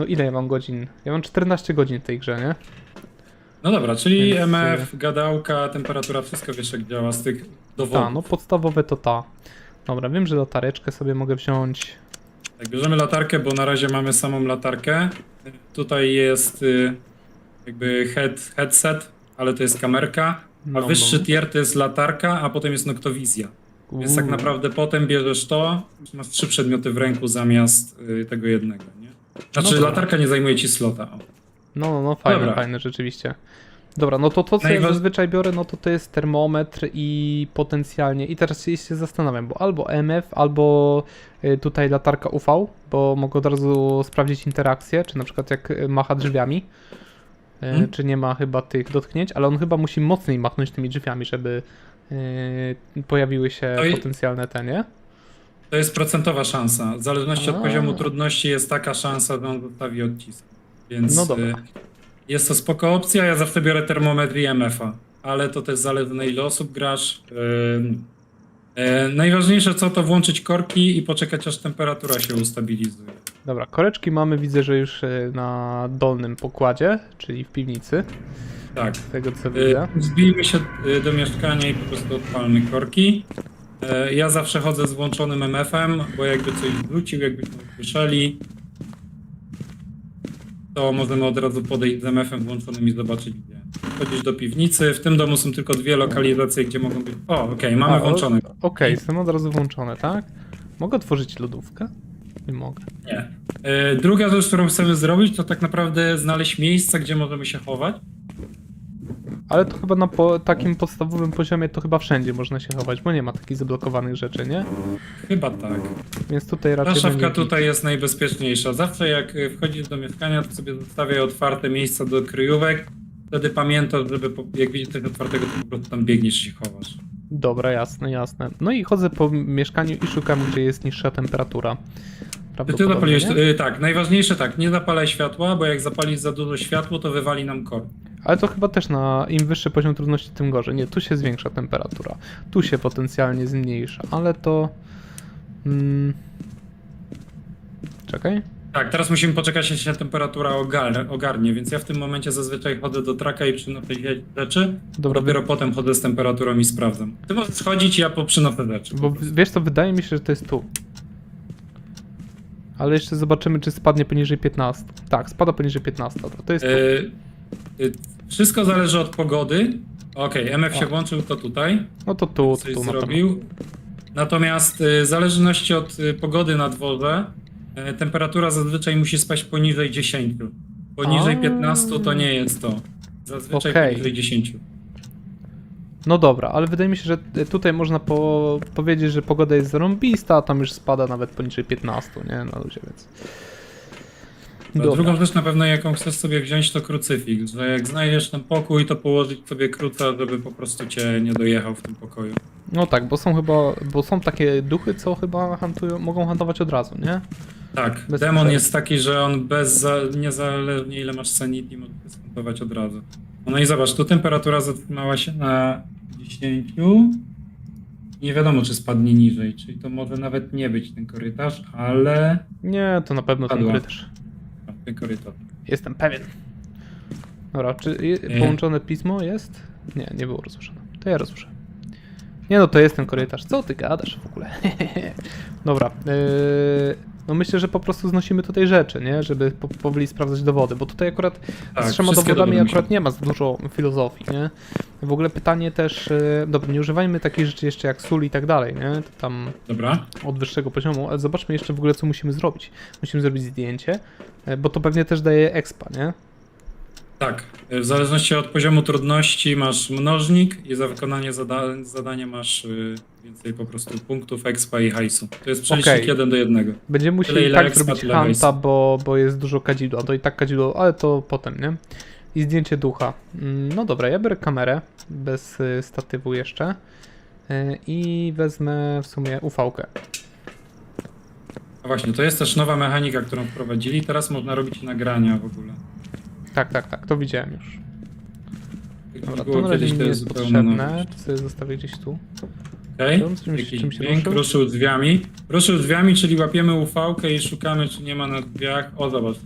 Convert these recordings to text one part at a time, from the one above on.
No ile ja mam godzin? Ja mam 14 godzin w tej grze, nie? No dobra, czyli Więc, MF, gadałka, temperatura, wszystko wiesz jak działa z tych dowodów. Ta, no podstawowe to ta. Dobra, wiem, że latareczkę sobie mogę wziąć. Tak, bierzemy latarkę, bo na razie mamy samą latarkę. Tutaj jest y, jakby head, headset, ale to jest kamerka. A No, wyższy no. tier to jest latarka, a potem jest noktowizja. Więc tak Uuu. naprawdę potem bierzesz to, masz trzy przedmioty w ręku zamiast y, tego jednego, nie? Znaczy dobra. latarka nie zajmuje ci slota. No, no, no, fajne, Dobra. fajne, rzeczywiście. Dobra, no to to, co ja Najwa- zazwyczaj biorę, no to to jest termometr i potencjalnie, i teraz się się zastanawiam, bo albo MF, albo y, tutaj latarka UV, bo mogę od razu sprawdzić interakcję, czy na przykład jak y, macha drzwiami, y, Hmm. czy nie ma chyba tych dotknięć, ale on chyba musi mocniej machnąć tymi drzwiami, żeby y, pojawiły się i- potencjalne te, nie? To jest procentowa szansa. W zależności A. od poziomu trudności jest taka szansa, że on zostawi odcisk. Więc No dobra. y, jest to spoko opcja. Ja zawsze biorę termometr i MF-a. Ale to też zależy na ile osób grasz. Yy, yy, najważniejsze co to włączyć korki i poczekać aż temperatura się ustabilizuje. Dobra, koreczki mamy, widzę, że już y, na dolnym pokładzie, czyli w piwnicy, Tak. z tego co widzę. Zbijmy się do mieszkania i po prostu odpalmy korki. Yy, Ja zawsze chodzę z włączonym MF-em, bo jakby coś wrócił, jakbyśmy słyszeli, to możemy od razu podejść z MF-em włączonym i zobaczyć gdzie. Chodzisz do piwnicy. W tym domu są tylko dwie lokalizacje, gdzie mogą być. O, okej, mamy A, o- włączone. Okej, są od razu włączone, tak? Mogę otworzyć lodówkę? Nie mogę. Nie. Yy, Druga rzecz, którą chcemy zrobić, to tak naprawdę znaleźć miejsca, gdzie możemy się chować. Ale to chyba na po, takim podstawowym poziomie to chyba wszędzie można się chować, bo nie ma takich zablokowanych rzeczy, nie? Chyba tak. Więc tutaj Ta raczej szafka będzie git. tutaj jest najbezpieczniejsza. Zawsze jak y, wchodzisz do mieszkania, to sobie zostawiaj otwarte miejsca do kryjówek. Wtedy pamiętasz, żeby po, jak widzisz coś otwartego, to po prostu tam biegniesz i się chowasz. Dobra, jasne, jasne. No i chodzę po mieszkaniu i szukam, gdzie jest niższa temperatura. Ty, ty Prawdopodobnie, zapaliłeś, nie? y, tak, najważniejsze tak, nie zapalaj światła, bo jak zapalisz za dużo światło, to wywali nam kor. Ale to chyba też na im wyższy poziom trudności, tym gorzej. Nie, tu się zwiększa temperatura. Tu się potencjalnie zmniejsza, ale to... Mm... Czekaj. Tak, teraz musimy poczekać, aż się temperatura ogar, ogarnie, więc ja w tym momencie zazwyczaj chodzę do traka i przynoszę rzeczy, Dobra, dopiero potem chodzę z temperaturą i sprawdzam. Ty możesz chodzić, ja po przynoszę rzeczy. Bo wiesz co, wydaje mi się, że to jest tu. Ale jeszcze zobaczymy, czy spadnie poniżej 15. Tak, spada poniżej 15. Dobra, to jest tu. Y, wszystko zależy od pogody. Okej, MF się O. włączył, to tutaj. No to tu, to coś tu na pewno. zrobił. Natomiast y, w zależności od y, pogody na dworze, y, temperatura zazwyczaj musi spaść poniżej 10. Poniżej A. 15 to nie jest to. Zazwyczaj Okej. poniżej 10. No dobra, ale wydaje mi się, że tutaj można po powiedzieć, że pogoda jest zarąbista, a tam już spada nawet poniżej 15, nie? Na ludzie, więc... A Drugą rzecz na pewno jaką chcesz sobie wziąć to krucyfiks, że jak znajdziesz ten pokój to położyć sobie kruca, żeby po prostu cię nie dojechał w tym pokoju. No tak, bo są chyba, bo są takie duchy, co chyba hantują, mogą hantować od razu, nie? Tak, Bez demon jest taki, że on bez za, niezależnie ile masz sanity może występować od razu. No i zobacz, tu temperatura zatrzymała się na 10. Nie wiadomo, czy spadnie niżej, czyli to może nawet nie być ten korytarz, ale... Nie, to na pewno ten Padła. korytarz. A, ten korytarz. Jestem pewien. Dobra, czy je- Nie. połączone pismo jest? Nie, nie było rozruszone. To ja rozruszę. Nie no, to jest ten korytarz. Co ty gadasz w ogóle? Dobra. Yy, no myślę, że po prostu znosimy tutaj rzeczy, nie? Żeby po, powoli sprawdzać dowody, bo tutaj akurat Tak, z trzema wszystkie dowodami dowody akurat nie ma za dużo filozofii, nie? W ogóle pytanie też, yy, dobra, nie używajmy takich rzeczy jeszcze jak sól i tak dalej, nie? To tam Dobra. od wyższego poziomu, ale zobaczmy jeszcze w ogóle, co musimy zrobić. Musimy zrobić zdjęcie, e, bo to pewnie też daje expa, nie? Tak, w zależności od poziomu trudności masz mnożnik i za wykonanie zada zadania masz y, więcej po prostu punktów, expa i hajsu. To jest przelicznik Okej. jeden do jednego. Będziemy musieli ile tak expa, zrobić tyle hajsu. bo, bo jest dużo kadzidła. To i tak kadzidło, ale to potem, nie? I zdjęcie ducha. Mm, No dobra, ja biorę kamerę bez y, statywu jeszcze y, i wezmę w sumie ufałkę. A właśnie, to jest też nowa mechanika, którą wprowadzili. Teraz można robić nagrania w ogóle. Tak, tak, tak, to widziałem już. Dobra, to na razie mi nie jest potrzebne, to sobie zostawię gdzieś tu. Okej, Czymś- czymś- jakiś czymś dźwięk, ruszył? ruszył drzwiami. Ruszył drzwiami, czyli łapiemy ufałkę i szukamy, czy nie ma na drzwiach. O, zobacz.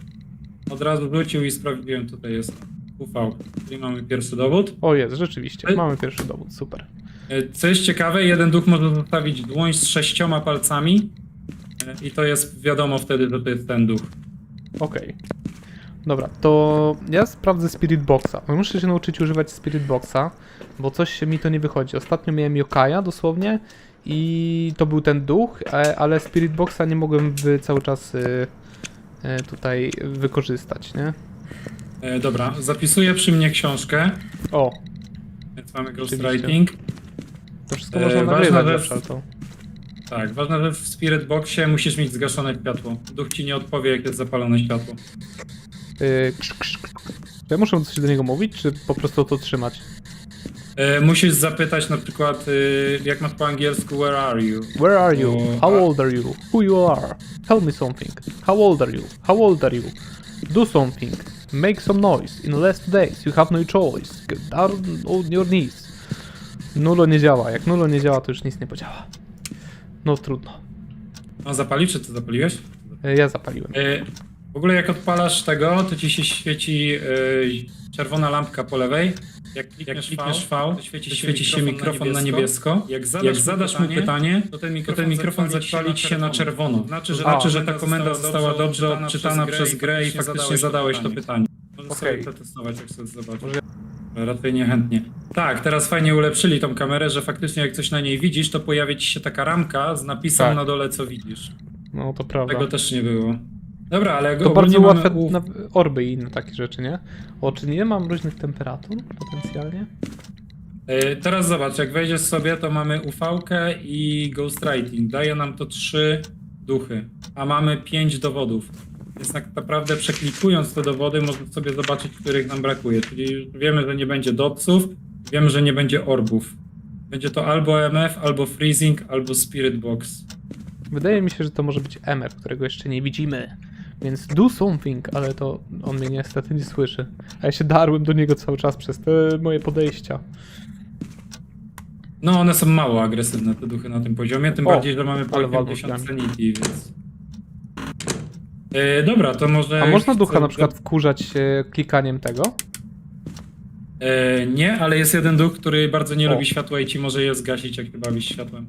od razu rzucił i sprawdziłem, tutaj jest UV. Czyli mamy pierwszy dowód. O jest, rzeczywiście. Mamy pierwszy dowód, super. E, Co jest ciekawe, jeden duch może zostawić dłoń z sześcioma palcami e, i to jest wiadomo wtedy, że to jest ten duch. Okej. Dobra, to ja sprawdzę Spirit Boxa. Muszę się nauczyć używać Spirit Boxa, bo coś mi to nie wychodzi. Ostatnio miałem Yokaja dosłownie i to był ten duch, e, ale Spirit Boxa nie mogłem cały czas y, y, tutaj wykorzystać, nie? E, dobra, zapisuję przy mnie książkę, O, więc mamy ghostwriting. to wszystko E, można ważna nagrywać zawsze, to... Tak, ważne, że w Spirit Boxie musisz mieć zgaszone światło. Duch ci nie odpowie, jak jest zapalone światło. Y, krz, krz, krz. To ja muszę coś do niego mówić, czy po prostu to trzymać? E, musisz zapytać na przykład, y, jak masz po angielsku, where are you? Where are you? O, How a- old are you? Who you are? Tell me something. How old are you? How old are you? Do something. Make some noise. In the last days you have no choice. Get down on your knees. Nulo nie działa. Jak nulo nie działa, to już nic nie podziała. No trudno. A zapalił, czy ty zapaliłeś? E, Ja zapaliłem. E, w ogóle jak odpalasz tego, to ci się świeci e, czerwona lampka po lewej. Jak klikniesz, V, to świeci, to świeci się mikrofon na niebiesko. Jak zadasz, mu pytanie, to ten mikrofon, zapali ci się na czerwono. Znaczy, że, A. znaczy, że ta komenda została dobrze odczytana przez grę i faktycznie zadałeś to pytanie. Możesz Okej. sobie przetestować, jak sobie zobaczysz. Może- Raczej niechętnie. Tak, teraz fajnie ulepszyli tą kamerę, że faktycznie jak coś na niej widzisz, to pojawia ci się taka ramka z napisem Tak. na dole, co widzisz. No to prawda. Tego też nie było. Dobra, ale To bardzo mamy łatwe na orby i inne takie rzeczy, nie? O, czy nie mam różnych temperatur potencjalnie? E, Teraz zobacz, jak wejdziesz sobie, to mamy UV-kę i Ghostwriting. Daje nam to trzy duchy, a mamy pięć dowodów. Więc tak naprawdę przeklikując te dowody, można sobie zobaczyć, których nam brakuje. Czyli wiemy, że nie będzie dotców, wiemy, że nie będzie orbów. Będzie to albo MF, albo Freezing, albo Spirit Box. Wydaje mi się, że to może być MR, którego jeszcze nie widzimy. Więc do something, ale to on mnie niestety nie słyszy. A ja się darłem do niego cały czas przez te moje podejścia. No, one są mało agresywne, te duchy na tym poziomie, tym O, bardziej, że mamy po ale walną 50 drzwiami. sanity, więc... E, dobra, to może... A można ducha na przykład wkurzać e, klikaniem tego? E, nie, ale jest jeden duch, który bardzo nie O. lubi światła i ci może je zgasić, jak się bawisz światłem.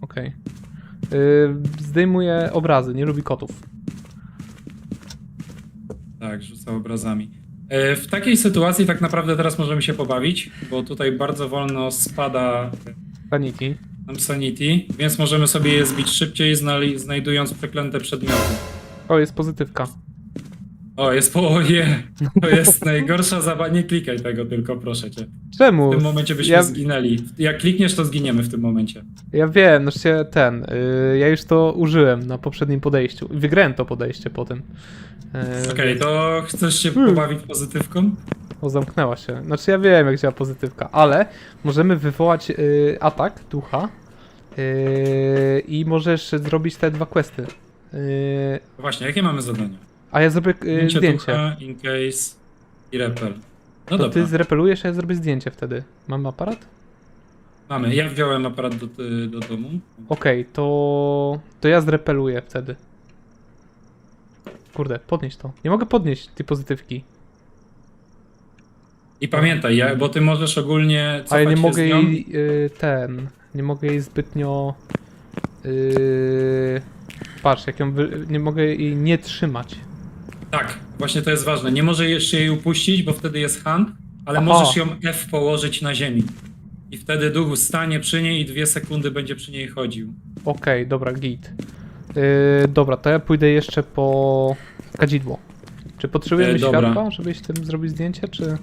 Okej. Y, Zdejmuje obrazy, nie lubi kotów. Tak, rzuca obrazami. E, w takiej sytuacji tak naprawdę teraz możemy się pobawić, bo tutaj bardzo wolno spada Sanity. nam sanity, więc możemy sobie je zbić szybciej, znali- znajdując przeklęte przedmioty. O, jest pozytywka. O, jest połowie. To jest najgorsza zabawa. Nie klikaj tego tylko, proszę cię. Czemu? W tym momencie byśmy ja, zginęli. Jak klikniesz, to zginiemy w tym momencie. ja wiem, no się ten. y, ja już to użyłem na poprzednim podejściu. Wygrałem to podejście potem. Y, Okej, to chcesz się Hmm. pobawić pozytywką? O, zamknęła się. Znaczy ja wiem, jak działa pozytywka, ale możemy wywołać y, atak ducha y, i możesz zrobić te dwa questy. Y, Właśnie, jakie mamy zadania? A ja zrobię y, Zdjęcie zdjęcie. ducha, in case i repel. No to dobra, ty zrepelujesz, a ja zrobię zdjęcie wtedy. Mam aparat? mamy. Ja wziąłem aparat do, do domu. Okej, to... to ja zrepeluję wtedy. Kurde, podnieś to. Nie mogę podnieść tej pozytywki. I pamiętaj, ja, bo ty możesz ogólnie A ja nie cofać się mogę z nią. jej y, ten. Nie mogę jej zbytnio. Y, patrz, jak ją. Wy, nie mogę jej nie trzymać. Tak, właśnie to jest ważne. Nie możesz jeszcze jej upuścić, bo wtedy jest hand, ale Aha. możesz ją F położyć na ziemi. I wtedy duch stanie przy niej i dwie sekundy będzie przy niej chodził. Okej, dobra, git. Y, dobra, to ja pójdę jeszcze po kadzidło. Czy potrzebujemy E, dobra. światła, żebyś tym zrobić zdjęcie, czy...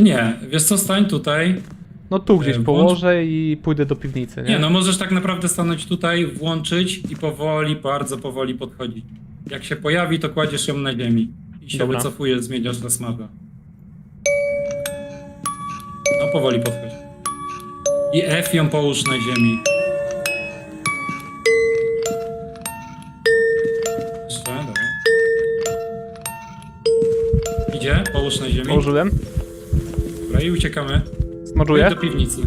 Nie, wiesz co, stań tutaj. No tu gdzieś E, włącz- położę i pójdę do piwnicy, nie? Nie, no możesz tak naprawdę stanąć tutaj, włączyć i powoli, bardzo powoli podchodzić. Jak się pojawi, to kładziesz ją na ziemi. I się Dobra. wycofujesz, zmieniasz na smaga. No powoli podchodź. I F ją połóż na ziemi. Jeszcze, dobra. Idzie, połóż na ziemi. Położyłem. Dobra, i uciekamy. Smażuję. Wejdź do piwnicy.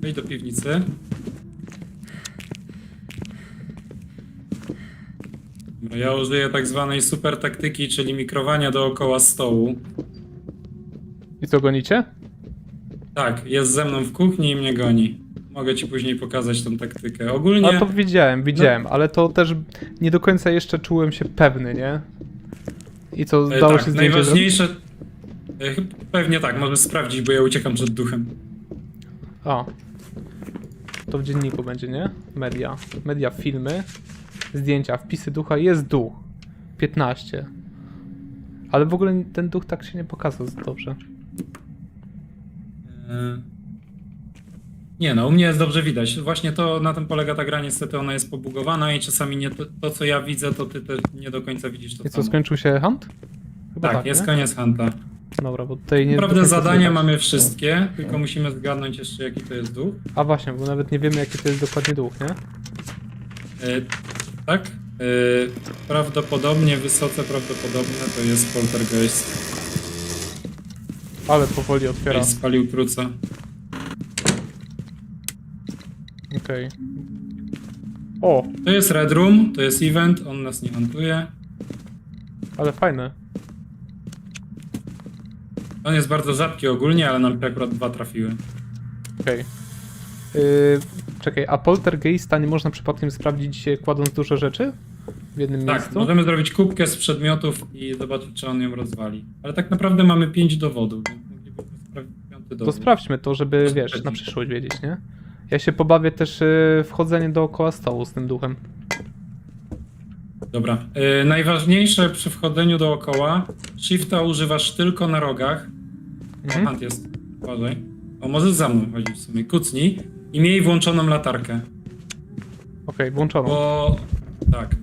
Wejdź do piwnicy. Dobra, Ja użyję tak zwanej super taktyki, czyli mikrowania dookoła stołu. I co, gonicie? Tak, jest ze mną w kuchni i mnie goni. Mogę ci później pokazać tą taktykę. Ogólnie. A to widziałem, widziałem, ale to też nie do końca jeszcze czułem się pewny, nie? I co, e, dało tak, się zdjęcie zrobić? najważniejsze. e, Pewnie tak, możesz sprawdzić, bo ja uciekam przed duchem. A. To w dzienniku będzie, nie? Media. Media, filmy, zdjęcia, wpisy ducha. Jest duch. 15. Ale w ogóle ten duch tak się nie pokazał za dobrze. Nie no, u mnie jest dobrze widać. Właśnie to na tym polega ta gra, niestety ona jest pobugowana i czasami nie to, to co ja widzę, to ty też nie do końca widzisz to I co, samo. skończył się hunt? Chyba Tak, jest nie? koniec Hunta. Dobra, bo tutaj nie... Naprawdę zadania mamy wszystkie, tylko musimy zgadnąć jeszcze jaki to jest duch. A właśnie, bo nawet nie wiemy jaki to jest dokładnie duch, nie? E, tak? E, prawdopodobnie, wysoce prawdopodobne to jest poltergeist. Ale powoli otwiera. Który spalił truca. Okej. O, To jest Red Room, to jest event, on nas nie hantuje. ale fajne. On jest bardzo rzadki ogólnie, ale nam akurat dwa trafiły. Okej. Yy, czekaj, a poltergeista nie można przypadkiem sprawdzić kładąc duże rzeczy? W jednym Tak, miejscu? możemy zrobić kubkę z przedmiotów i zobaczyć, czy on ją rozwali. Ale tak naprawdę mamy pięć dowodów, więc moglibyśmy sprawdzić piąty To dowód. sprawdźmy to, żeby, To wiesz, na przyszłość wiedzieć, nie? Ja się pobawię też yy, wchodzenie dookoła stołu z tym duchem. Dobra. Yy, najważniejsze przy wchodzeniu dookoła, shifta używasz tylko na rogach. Mhm. Hunt jest. Uważaj. O, możesz za mną chodzić w sumie. Kucnij i miej włączoną latarkę. Okej, włączono. Bo... Tak.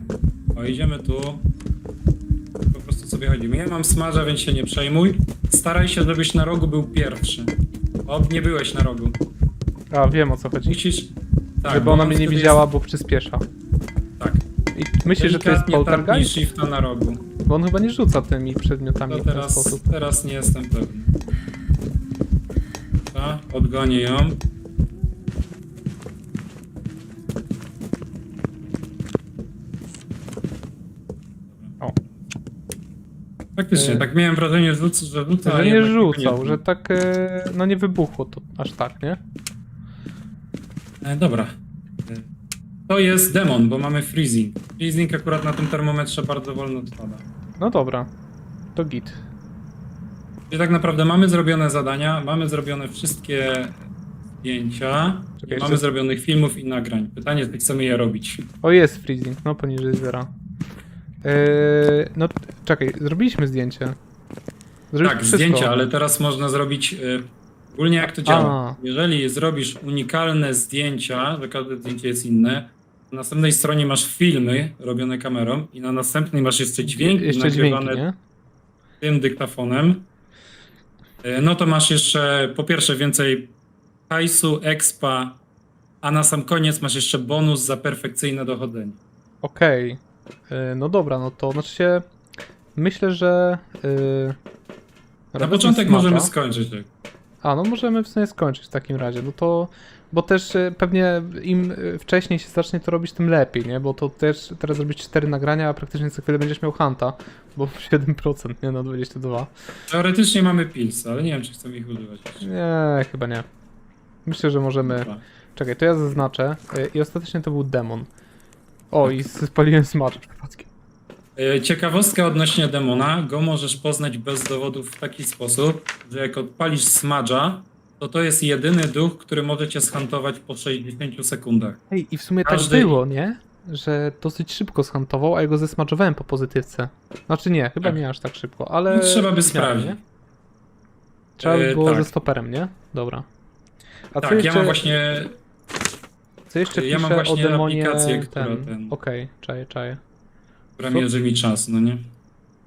O, idziemy tu. Po prostu sobie chodzimy. Ja mam smarza, więc się nie przejmuj. Staraj się, żebyś na rogu był pierwszy. O, nie byłeś na rogu. A, wiem o co chodzi. Musisz... Tak, żeby bo ona on mnie nie wtedy widziała, bo przyspiesza. Jest... Tak. I myślisz, że to jest Delikatnie tapnij poltergeist? shifta na rogu. Bo on chyba nie rzuca tymi przedmiotami To w ten teraz, sposób. teraz nie jestem pewny. Ta, odgonię ją. Faktycznie, E, tak miałem wrażenie, że rzuca, że rzuca, a Że nie jednak rzucał, że tak, e, no nie wybuchło to aż tak, nie? E, dobra. E, To jest demon, bo mamy freezing. Freezing akurat na tym termometrze bardzo wolno spada. No dobra, to git. Czyli tak naprawdę mamy zrobione zadania, mamy zrobione wszystkie zdjęcia, Czekaj, mamy jeszcze- zrobionych filmów i nagrań. Pytanie, czy chcemy je robić. O, jest freezing, no poniżej zera. Eee, no, czekaj, zrobiliśmy zdjęcie. Zrobiliśmy Tak, wszystko. zdjęcia, ale teraz można zrobić y, ogólnie jak to działa. A. Jeżeli zrobisz unikalne zdjęcia, że każde zdjęcie jest inne, na następnej stronie masz filmy robione kamerą i na następnej masz jeszcze dźwięki Jeszcze nagrywane dźwięki, tym dyktafonem. Y, No to masz jeszcze po pierwsze więcej hajsu, expa, a na sam koniec masz jeszcze bonus za perfekcyjne dochodzenie. Okej. Eee, no dobra, no to znaczy się... Myślę, że... Eee, Na początek możemy skończyć. tak. A, no możemy w sumie skończyć w takim razie. No to... Bo też e, pewnie im e, wcześniej się zacznie to robić, tym lepiej, nie? Bo to też teraz zrobić 4 nagrania, a praktycznie co chwilę będziesz miał Hanta, bo 7%, nie? Na 22. Teoretycznie mamy pilsy, ale nie wiem, czy chcemy ich używać. jeszcze. Nie, chyba nie. Myślę, że możemy... Dobra. Czekaj, to ja zaznaczę. Y, I ostatecznie to był demon. O, i spaliłem smacz przypadkiem. E, Ciekawostka odnośnie demona, go możesz poznać bez dowodów w taki sposób, że jak odpalisz smadża, to to jest jedyny duch, który może cię schantować po 60 sekundach. Ej, i w sumie Każdy- tak było, nie? Że dosyć szybko schantował, a ja go zesmaczowałem po pozytywce. Znaczy nie, chyba Tak. nie aż tak szybko, ale... No, trzeba by miarę, sprawdzić. nie? Trzeba by E, było tak. ze stoperem, nie? Dobra. A co tak, jeszcze, ja mam właśnie, co jeszcze ja mam właśnie o demonie aplikację, która ten... ten- Okej, czaję, czaję. Która mi czas, no nie?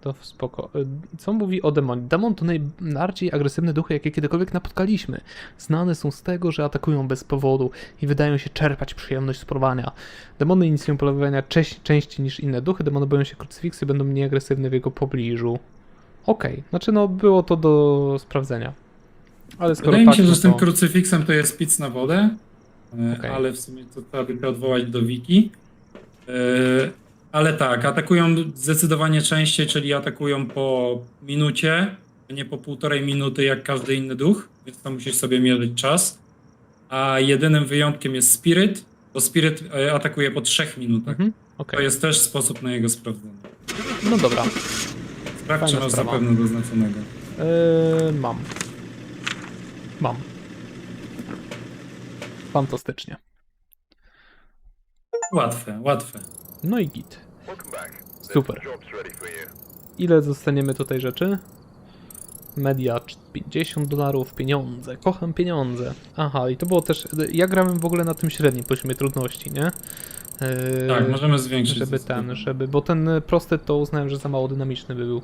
To spoko. Y, Co mówi o demonie? Demon to najbardziej agresywne duchy, jakie kiedykolwiek napotkaliśmy. Znane są z tego, że atakują bez powodu i wydają się czerpać przyjemność z porwania. Demony inicjują polowania częściej niż inne duchy. Demony boją się krucyfiksu i będą mniej agresywne w jego pobliżu. Okej, znaczy no było to do sprawdzenia. Ale skoro Wydaje mi tak, się, no że z tym krucyfiksem to jest pic na wodę, e, Okej. ale w sumie to trzeba by odwołać do wiki. E, Ale tak, atakują zdecydowanie częściej, czyli atakują po minucie, a nie po półtorej minuty jak każdy inny duch, więc tam musisz sobie mierzyć czas. A jedynym wyjątkiem jest Spirit, bo Spirit e, atakuje po trzech minutach. Mhm. Okej, To jest też sposób na jego sprawdzenie. no dobra. Sprawdź, czy Fajna masz sprawa. zapewne doznaczonego. Yy, mam. Mam. Fantastycznie. Łatwe, łatwe. No i git. Super. Ile dostaniemy tutaj rzeczy? Media 50 dolarów, pieniądze. Kocham pieniądze. Aha, i to było też. Ja grałem w ogóle na tym średnim poziomie trudności, nie? Yy, Tak, możemy zwiększyć. Żeby ten, żeby. Bo ten prosty to uznałem, że za mało dynamiczny by był.